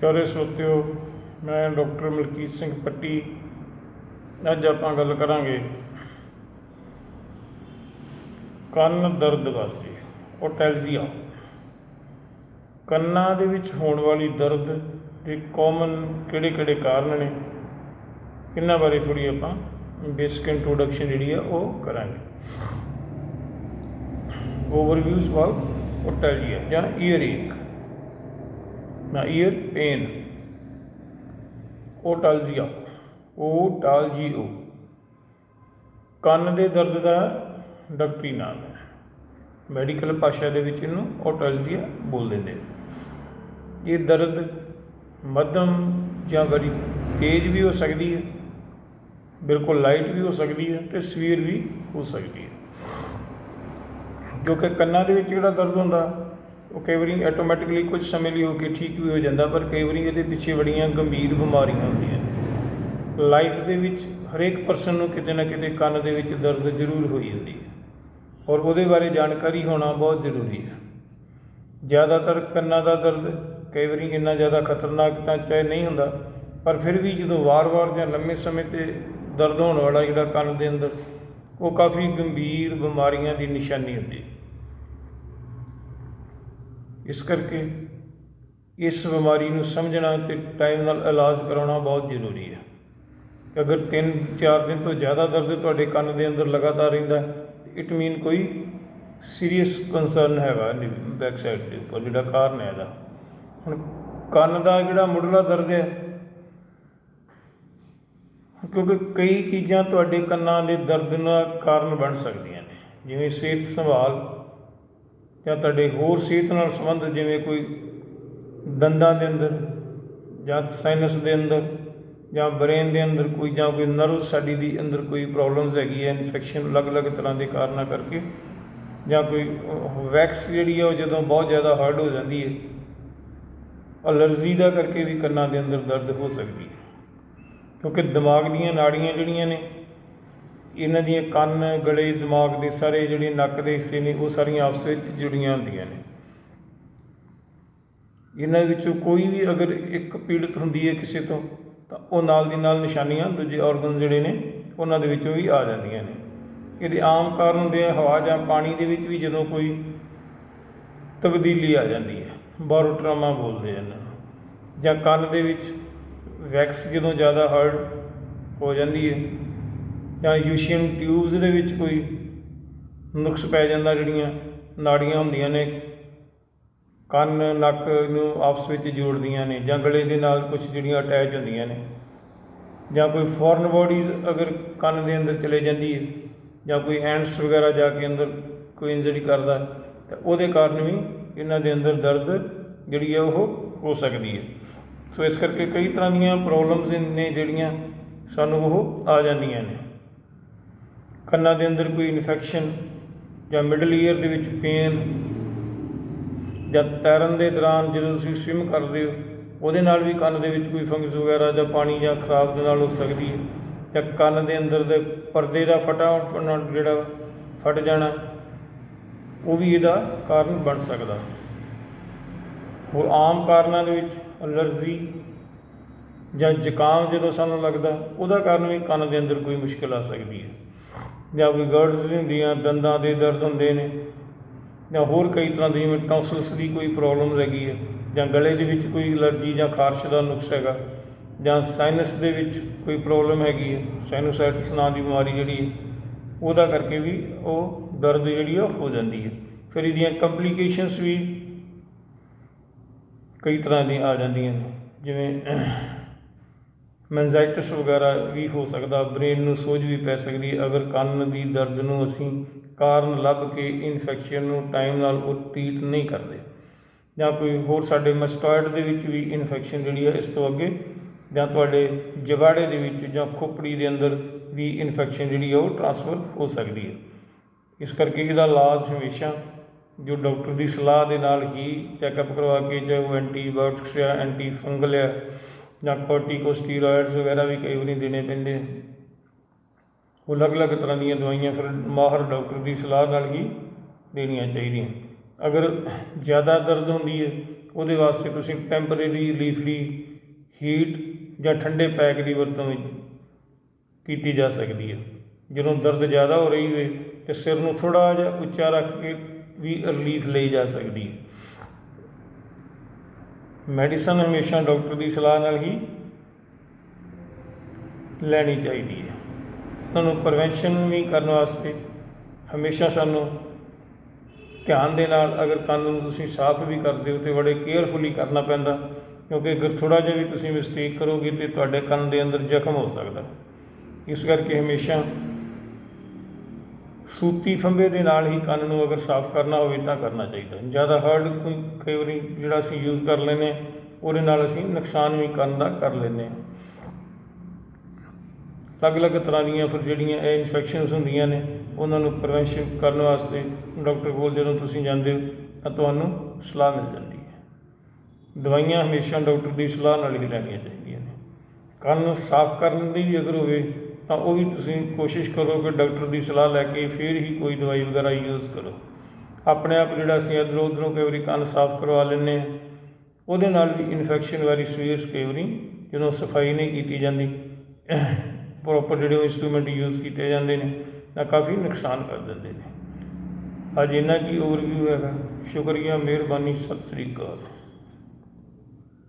ਪਿਆਰੇ ਸਰੋਤਿਓ ਮੈਂ ਡਾਕਟਰ ਮਲਕੀਤ ਸਿੰਘ ਪੱਟੀ। ਅੱਜ ਆਪਾਂ ਗੱਲ ਕਰਾਂਗੇ ਕੰਨ ਦਰਦ ਵਾਸਤੇ ਓਟੈਲਜ਼ੀਆ ਕੰਨਾਂ ਦੇ ਵਿੱਚ ਹੋਣ ਵਾਲੀ ਦਰਦ ਦੇ ਕਾਮਨ ਕਿਹੜੇ ਕਿਹੜੇ ਕਾਰਨ ਨੇ? ਇਹਨਾਂ ਬਾਰੇ ਥੋੜੀ ਆਪਾਂ ਬੇਸਿਕ ਇੰਟਰੋਡਕਸ਼ਨ ਜਿਹੜੀ ਆ, ਉਹ ਕਰਾਂਗੇ। ਓਵਰਵਿਊਜ਼ ਅਬਾਊਟ ਓਟੈਲਜ਼ੀਆ ਜਾਂ ਈਅਰ ਏਕ ਨਾ ਈਅਰ ਪੇਨ। ਓਟਾਲਜੀਆ। ਓਟਾਲਜੀਓ। ਕੰਨ ਦੇ ਦਰਦ ਦਾ ਡਾਕਟਰੀ ਨਾਮ ਹੈ। ਮੈਡੀਕਲ ਭਾਸ਼ਾ ਦੇ ਵਿੱਚ ਇਹਨੂੰ ਓਟਾਲਜੀਆ ਬੋਲ ਦਿੰਦੇ ਨੇ। ਇਹ ਦਰਦ ਮੱਧਮ ਜਾਂ ਬੜੀ ਤੇਜ਼ ਵੀ ਹੋ ਸਕਦੀ ਹੈ, ਬਿਲਕੁਲ ਲਾਈਟ ਵੀ ਹੋ ਸਕਦੀ ਹੈ ਤੇ ਸਵੀਰ ਵੀ ਹੋ ਸਕਦੀ ਹੈ। ਕਿਉਂਕਿ ਕੰਨਾਂ ਦੇ ਵਿੱਚ ਜਿਹੜਾ ਦਰਦ ਹੁੰਦਾ ਉਹ ਕਈ ਵਾਰੀ ਆਟੋਮੈਟਿਕਲੀ ਕੁਝ ਸਮੇਂ ਲਈ ਹੋ ਕੇ ਠੀਕ ਵੀ ਹੋ ਜਾਂਦਾ, ਪਰ ਕਈ ਵਾਰੀ ਇਹਦੇ ਪਿੱਛੇ ਬੜੀਆਂ ਗੰਭੀਰ ਬਿਮਾਰੀਆਂ ਹੁੰਦੀਆਂ ਲਾਈਫ ਦੇ ਵਿੱਚ ਹਰੇਕ ਪਰਸਨ ਨੂੰ ਕਿਤੇ ਨਾ ਕਿਤੇ ਕੰਨ ਦੇ ਵਿੱਚ ਦਰਦ ਜ਼ਰੂਰ ਹੋਈ ਹੁੰਦੀ ਹੈ। ਔਰ ਉਹਦੇ ਬਾਰੇ ਜਾਣਕਾਰੀ ਹੋਣਾ ਬਹੁਤ ਜ਼ਰੂਰੀ ਹੈ। ਜ਼ਿਆਦਾਤਰ ਕੰਨਾਂ ਦਾ ਦਰਦ ਕਈ ਵਾਰੀ ਇੰਨਾ ਜ਼ਿਆਦਾ ਖਤਰਨਾਕ ਤਾਂ ਚਾਹੇ ਨਹੀਂ ਹੁੰਦਾ, ਪਰ ਫਿਰ ਵੀ ਜਦੋਂ ਵਾਰ-ਵਾਰ ਜਾਂ ਲੰਮੇ ਸਮੇਂ ਤੇ ਦਰਦ ਹੋਣ ਵਾਲਾ ਜਿਹੜਾ ਕੰਨ ਦੇ ਅੰਦਰ, ਉਹ ਕਾਫੀ ਗੰਭੀਰ ਬਿਮਾਰੀਆਂ ਦੀ ਨਿਸ਼ਾਨੀ ਹੁੰਦੀ ਹੈ। ਇਸ ਕਰਕੇ ਇਸ ਬਿਮਾਰੀ ਨੂੰ ਸਮਝਣਾ ਤੇ ਟਾਈਮ ਨਾਲ ਇਲਾਜ ਕਰਾਉਣਾ ਬਹੁਤ ਜ਼ਰੂਰੀ ਹੈ। ਅਗਰ 3-4 ਦਿਨ ਤੋਂ ਜ਼ਿਆਦਾ ਦਰਦ ਤੁਹਾਡੇ ਕੰਨ ਦੇ ਅੰਦਰ ਲਗਾਤਾਰ ਰਹਿੰਦਾ ਇਟ ਮੀਨ ਕੋਈ ਸੀਰੀਅਸ ਕੰਸਰਨ ਹੈਗਾ ਬੈਕ ਸਾਈਡ ਦੇ ਉੱਪਰ, ਜਿਹੜਾ ਕਾਰਨ ਹੈ ਇਹਦਾ। ਹੁਣ ਕੰਨ ਦਾ ਜਿਹੜਾ ਮੁੱਢਲਾ ਦਰਦ ਹੈ, ਕਿਉਂਕਿ ਕਈ ਚੀਜ਼ਾਂ ਤੁਹਾਡੇ ਕੰਨਾਂ ਦੇ ਦਰਦ ਦਾ ਕਾਰਨ ਬਣ ਸਕਦੀਆਂ ਨੇ। ਜਿਵੇਂ ਸਿਹਤ ਸੰਭਾਲ ਜਾਂ ਤੁਹਾਡੇ ਹੋਰ ਸਿਹਤ ਨਾਲ ਸੰਬੰਧਿਤ ਜਿਵੇਂ ਕੋਈ ਦੰਦਾਂ ਦੇ ਅੰਦਰ ਜਾਂ ਸਾਈਨਸ ਦੇ ਅੰਦਰ ਜਾਂ ਬ੍ਰੇਨ ਦੇ ਅੰਦਰ ਕੋਈ ਜਾਂ ਕੋਈ ਨਰਵ ਸਾਡੀ ਦੀ ਅੰਦਰ ਕੋਈ ਪ੍ਰੋਬਲਮਸ ਹੈਗੀ ਹੈ ਇਨਫੈਕਸ਼ਨ ਅਲੱਗ-ਅਲੱਗ ਤਰ੍ਹਾਂ ਦੇ ਕਾਰਨਾਂ ਕਰਕੇ ਜਾਂ ਕੋਈ ਵੈਕਸ ਜਿਹੜੀ ਹੈ ਉਹ ਜਦੋਂ ਬਹੁਤ ਜ਼ਿਆਦਾ ਹਾਰਡ ਹੋ ਜਾਂਦੀ ਹੈ ਅਲਰਜੀ ਦਾ ਕਰਕੇ ਵੀ ਕੰਨਾਂ ਦੇ ਅੰਦਰ ਦਰਦ ਹੋ ਸਕਦੀ ਹੈ। ਕਿਉਂਕਿ ਦਿਮਾਗ ਦੀਆਂ ਨਾੜੀਆਂ ਜਿਹੜੀਆਂ ਨੇ ਇਹਨਾਂ ਦੀਆਂ ਕੰਨ, ਗਲੇ, ਦਿਮਾਗ ਦੇ ਸਾਰੇ ਜਿਹੜੇ ਨੱਕ ਦੇ ਹਿੱਸੇ ਨੇ, ਉਹ ਸਾਰੀਆਂ ਆਪਸ ਵਿੱਚ ਜੁੜੀਆਂ ਹੁੰਦੀਆਂ ਨੇ। ਇਹਨਾਂ ਵਿੱਚੋਂ ਕੋਈ ਵੀ ਅਗਰ ਇੱਕ ਪੀੜਤ ਹੁੰਦੀ ਹੈ ਕਿਸੇ ਤੋਂ, ਤਾਂ ਉਹ ਨਾਲ ਦੀ ਨਾਲ ਨਿਸ਼ਾਨੀਆਂ, ਦੂਜੇ ਆਰਗਨ ਜਿਹੜੇ ਨੇ, ਉਹਨਾਂ ਦੇ ਵਿੱਚੋਂ ਵੀ ਆ ਜਾਂਦੀਆਂ ਨੇ। ਇਹਦੇ ਆਮ ਕਾਰਨ ਹੁੰਦੇ ਆ, ਹਵਾ ਜਾਂ ਪਾਣੀ ਦੇ ਵਿੱਚ ਵੀ ਜਦੋਂ ਕੋਈ ਤਬਦੀਲੀ ਆ ਜਾਂਦੀ ਹੈ ਬਾਰੋਟਰਾਮਾ ਬੋਲਦੇ ਹਨ। ਜਾਂ ਕੰਨ ਦੇ ਵਿੱਚ ਵੈਕਸ ਜਦੋਂ ਜ਼ਿਆਦਾ ਹਰਡ ਹੋ ਜਾਂਦੀ ਹੈ ਜਾਂ ਯੂਸ਼ੀਅਨ ਟਿਊਬਸ ਦੇ ਵਿੱਚ ਕੋਈ ਨੁਕਸ ਪੈ ਜਾਂਦਾ ਜਿਹੜੀਆਂ ਨਾੜੀਆਂ ਹੁੰਦੀਆਂ ਨੇ, ਕੰਨ, ਨੱਕ ਨੂੰ ਆਪਸ ਵਿੱਚ ਜੋੜਦੀਆਂ ਨੇ ਜਾਂ ਗਲੇ ਦੇ ਨਾਲ ਕੁਝ ਜਿਹੜੀਆਂ ਅਟੈਚ ਹੁੰਦੀਆਂ ਨੇ। ਜਾਂ ਕੋਈ ਫੋਰਨ ਬੋਡੀਜ਼ ਅਗਰ ਕੰਨ ਦੇ ਅੰਦਰ ਚਲੇ ਜਾਂਦੀ ਹੈ ਜਾਂ ਕੋਈ ਐਂਟਸ ਵਗੈਰਾ ਜਾ ਕੇ ਅੰਦਰ ਕੋਈ ਇੰਜਰੀ ਕਰਦਾ ਤਾਂ ਉਹਦੇ ਕਾਰਨ ਵੀ ਇਹਨਾਂ ਦੇ ਅੰਦਰ ਦਰਦ ਜਿਹੜੀ ਹੈ ਉਹ ਹੋ ਸਕਦੀ ਹੈ। ਸੋ ਇਸ ਕਰਕੇ ਕਈ ਤਰ੍ਹਾਂ ਦੀਆਂ ਪ੍ਰੋਬਲਮਸ ਨੇ ਜਿਹੜੀਆਂ ਸਾਨੂੰ ਉਹ ਆ ਜਾਂਦੀਆਂ ਨੇ। ਕੰਨਾਂ ਦੇ ਅੰਦਰ ਕੋਈ ਇਨਫੈਕਸ਼ਨ ਜਾਂ ਮਿਡਲ ਈਅਰ ਦੇ ਵਿੱਚ ਪੇਨ ਜਾਂ ਤੈਰਨ ਦੇ ਦੌਰਾਨ ਜਦੋਂ ਤੁਸੀਂ ਸਵਿਮ ਕਰਦੇ ਹੋ, ਉਹਦੇ ਨਾਲ ਵੀ ਕੰਨ ਦੇ ਵਿੱਚ ਕੋਈ ਫੰਗਸ ਵਗੈਰਾ ਜਾਂ ਪਾਣੀ ਜਾਂ ਖਰਾਬ ਦੇ ਨਾਲ ਹੋ ਸਕਦੀ ਹੈ। ਜਾਂ ਕੰਨ ਦੇ ਅੰਦਰ ਦੇ ਪਰਦੇ ਦਾ ਫਟਾ ਜਿਹੜਾ ਫਟ ਜਾਣਾ, ਉਹ ਵੀ ਇਹਦਾ ਕਾਰਨ ਬਣ ਸਕਦਾ। ਹੋਰ ਆਮ ਕਾਰਨਾਂ ਦੇ ਵਿੱਚ ਅਲਰਜੀ ਜਾਂ ਜ਼ੁਕਾਮ ਜਦੋਂ ਸਾਨੂੰ ਲੱਗਦਾ, ਉਹਦਾ ਕਾਰਨ ਵੀ ਕੰਨ ਦੇ ਅੰਦਰ ਕੋਈ ਮੁਸ਼ਕਲ ਆ ਸਕਦੀ ਹੈ। ਜਾਂ ਕੋਈ ਗਰਡਸ ਹੁੰਦੀਆਂ, ਦੰਦਾਂ ਦੇ ਦਰਦ ਹੁੰਦੇ ਨੇ, ਜਾਂ ਹੋਰ ਕਈ ਤਰ੍ਹਾਂ ਦੀ ਜਿਵੇਂ ਟੌਂਸਲਸ ਦੀ ਕੋਈ ਪ੍ਰੋਬਲਮ ਹੈਗੀ ਹੈ, ਜਾਂ ਗਲੇ ਦੇ ਵਿੱਚ ਕੋਈ ਅਲਰਜੀ ਜਾਂ ਖਾਰਸ਼ ਦਾ ਨੁਕਸ ਹੈਗਾ, ਜਾਂ ਸਾਈਨਸ ਦੇ ਵਿੱਚ ਕੋਈ ਪ੍ਰੋਬਲਮ ਹੈਗੀ ਹੈ ਸਾਈਨੋਸਾਈਟਿਸ ਨਾਂ ਦੀ ਬਿਮਾਰੀ ਜਿਹੜੀ ਹੈ, ਉਹਦਾ ਕਰਕੇ ਵੀ ਉਹ ਦਰਦ ਜਿਹੜੀ ਆ ਹੋ ਜਾਂਦੀ ਹੈ। ਫਿਰ ਇਹਦੀਆਂ ਕੰਪਲਿਕੇਸ਼ਨਸ ਵੀ ਕਈ ਤਰ੍ਹਾਂ ਦੀਆਂ ਆ ਜਾਂਦੀਆਂ ਨੇ, ਜਿਵੇਂ ਮੈਂਜ਼ਾਈਟਿਸ ਵਗੈਰਾ ਵੀ ਹੋ ਸਕਦਾ, ਬ੍ਰੇਨ ਨੂੰ ਸੋਜ ਵੀ ਪੈ ਸਕਦੀ ਅਗਰ ਕੰਨ ਦੀ ਦਰਦ ਨੂੰ ਅਸੀਂ ਕਾਰਨ ਲੱਭ ਕੇ ਇਨਫੈਕਸ਼ਨ ਨੂੰ ਟਾਈਮ ਨਾਲ ਉਹ ਟ੍ਰੀਟ ਨਹੀਂ ਕਰਦੇ, ਜਾਂ ਕੋਈ ਹੋਰ ਸਾਡੇ ਮਸਟੋਇਡ ਦੇ ਵਿੱਚ ਵੀ ਇਨਫੈਕਸ਼ਨ ਜਿਹੜੀ ਹੈ ਇਸ ਤੋਂ ਅੱਗੇ, ਜਾਂ ਤੁਹਾਡੇ ਜਵਾੜੇ ਦੇ ਵਿੱਚ ਜਾਂ ਖੋਪੜੀ ਦੇ ਅੰਦਰ ਵੀ ਇਨਫੈਕਸ਼ਨ ਜਿਹੜੀ ਹੈ ਉਹ ਟ੍ਰਾਂਸਫਰ ਹੋ ਸਕਦੀ ਹੈ। ਇਸ ਕਰਕੇ ਇਹਦਾ ਇਲਾਜ ਹਮੇਸ਼ਾ ਜੋ ਡਾਕਟਰ ਦੀ ਸਲਾਹ ਦੇ ਨਾਲ ਹੀ ਚੈੱਕਅਪ ਕਰਵਾ ਕੇ, ਚਾਹੇ ਉਹ ਐਂਟੀਬਾਇਓਟਿਕਸ ਜਾਂ ਐਂਟੀ ਫੰਗਲ ਹੈ ਜਾਂ ਕੋਰਟੀਕੋਸਟੀਰੋਇਡਸ ਵਗੈਰਾ ਵੀ ਕਈ ਵਾਰੀ ਦੇਣੇ ਪੈਂਦੇ ਆ। ਉਹ ਅਲੱਗ-ਅਲੱਗ ਤਰ੍ਹਾਂ ਦੀਆਂ ਦਵਾਈਆਂ ਫਿਰ ਮਾਹਰ ਡਾਕਟਰ ਦੀ ਸਲਾਹ ਨਾਲ ਹੀ ਦੇਣੀਆਂ ਚਾਹੀਦੀਆਂ। ਅਗਰ ਜ਼ਿਆਦਾ ਦਰਦ ਹੁੰਦੀ ਹੈ, ਉਹਦੇ ਵਾਸਤੇ ਤੁਸੀਂ ਟੈਂਪਰੇਰੀ ਰਿਲੀਫ ਹੀਟ ਜਾਂ ਠੰਡੇ ਪੈਕ ਦੀ ਵਰਤੋਂ ਵੀ ਕੀਤੀ ਜਾ ਸਕਦੀ ਹੈ। ਜਦੋਂ ਦਰਦ ਜ਼ਿਆਦਾ ਹੋ ਰਹੀ ਹੋਵੇ ਤੇ ਸਿਰ ਨੂੰ ਥੋੜਾ ਜਿਹਾ ਉੱਚਾ ਰੱਖ ਕੇ ਵੀ ਰਿਲੀਫ ਲਈ ਜਾ ਸਕਦੀ ਹੈ। ਮੈਡੀਸਨ ਹਮੇਸ਼ਾ ਡਾਕਟਰ ਦੀ ਸਲਾਹ ਨਾਲ ਹੀ ਲੈਣੀ ਚਾਹੀਦੀ ਹੈ। ਉਹਨਾਂ ਨੂੰ ਪ੍ਰੀਵੈਂਸ਼ਨ ਵੀ ਕਰਨ ਵਾਸਤੇ ਹਮੇਸ਼ਾ ਸਾਨੂੰ ਧਿਆਨ ਦੇ ਨਾਲ ਅਗਰ ਕੰਨ ਨੂੰ ਤੁਸੀਂ ਸਾਫ਼ ਵੀ ਕਰਦੇ ਹੋ ਤੇ ਬੜੇ ਕੇਅਰਫੁਲੀ ਕਰਨਾ ਪੈਂਦਾ, ਕਿਉਂਕਿ ਅਗਰ ਥੋੜਾ ਜਿਹਾ ਵੀ ਤੁਸੀਂ ਮਿਸਟੇਕ ਕਰੋਗੇ ਤੇ ਤੁਹਾਡੇ ਕੰਨ ਦੇ ਅੰਦਰ ਜ਼ਖਮ ਹੋ ਸਕਦਾ। ਇਸ ਕਰਕੇ ਹਮੇਸ਼ਾ ਸੂਤੀ ਫੰਬੇ ਦੇ ਨਾਲ ਹੀ ਕੰਨ ਨੂੰ ਅਗਰ ਸਾਫ਼ ਕਰਨਾ ਹੋਵੇ ਤਾਂ ਕਰਨਾ ਚਾਹੀਦਾ। ਜ਼ਿਆਦਾ ਹਾਰਡ ਕੋਈ ਕਈ ਵਾਰੀ ਜਿਹੜਾ ਅਸੀਂ ਯੂਜ਼ ਕਰ ਲੈਂਦੇ ਹਾਂ, ਉਹਦੇ ਨਾਲ ਅਸੀਂ ਨੁਕਸਾਨ ਵੀ ਕੰਨ ਦਾ ਕਰ ਲੈਂਦੇ ਹਾਂ। ਅਲੱਗ-ਅਲੱਗ ਤਰ੍ਹਾਂ ਦੀਆਂ ਫਿਰ ਜਿਹੜੀਆਂ ਇਹ ਇਨਫੈਕਸ਼ਨਸ ਹੁੰਦੀਆਂ ਨੇ, ਉਹਨਾਂ ਨੂੰ ਪ੍ਰੀਵੈਂਸ਼ਨ ਕਰਨ ਵਾਸਤੇ ਡਾਕਟਰ ਕੋਲ ਜਦੋਂ ਤੁਸੀਂ ਜਾਂਦੇ ਹੋ, ਤਾਂ ਤੁਹਾਨੂੰ ਸਲਾਹ ਮਿਲ ਜਾਂਦੀ ਹੈ। ਦਵਾਈਆਂ ਹਮੇਸ਼ਾ ਡਾਕਟਰ ਦੀ ਸਲਾਹ ਨਾਲ ਹੀ ਲੈਣੀਆਂ ਚਾਹੀਦੀਆਂ ਨੇ। ਕੰਨ ਸਾਫ਼ ਕਰਨ ਦੀ ਵੀ ਅਗਰ ਹੋਵੇ ਤਾਂ ਉਹ ਵੀ ਤੁਸੀਂ ਕੋਸ਼ਿਸ਼ ਕਰੋ ਕਿ ਡਾਕਟਰ ਦੀ ਸਲਾਹ ਲੈ ਕੇ ਫਿਰ ਹੀ ਕੋਈ ਦਵਾਈ ਵਗੈਰਾ ਯੂਜ਼ ਕਰੋ। ਆਪਣੇ ਆਪ ਜਿਹੜਾ ਅਸੀਂ ਇੱਧਰੋਂ ਉੱਧਰੋਂ ਕਈ ਵਾਰੀ ਕੰਨ ਸਾਫ਼ ਕਰਵਾ ਲੈਂਦੇ ਹਾਂ, ਉਹਦੇ ਨਾਲ ਵੀ ਇਨਫੈਕਸ਼ਨ ਵਾਰੀ ਸੀਰੀਅਸ ਕਈ ਵਾਰੀ ਜਦੋਂ ਸਫ਼ਾਈ ਨਹੀਂ ਕੀਤੀ ਜਾਂਦੀ ਪ੍ਰੋਪਰ ਜਿਹੜੇ ਇੰਸਟਰੂਮੈਂਟ ਯੂਜ਼ ਕੀਤੇ ਜਾਂਦੇ ਨੇ, ਤਾਂ ਕਾਫੀ ਨੁਕਸਾਨ ਕਰ ਦਿੰਦੇ ਨੇ। ਅੱਜ ਇੰਨਾ ਕੀ ਓਵਰਵਿਊ ਹੈਗਾ। ਸ਼ੁਕਰੀਆ, ਮਿਹਰਬਾਨੀ, ਸਤਿ ਸ੍ਰੀ ਅਕਾਲ।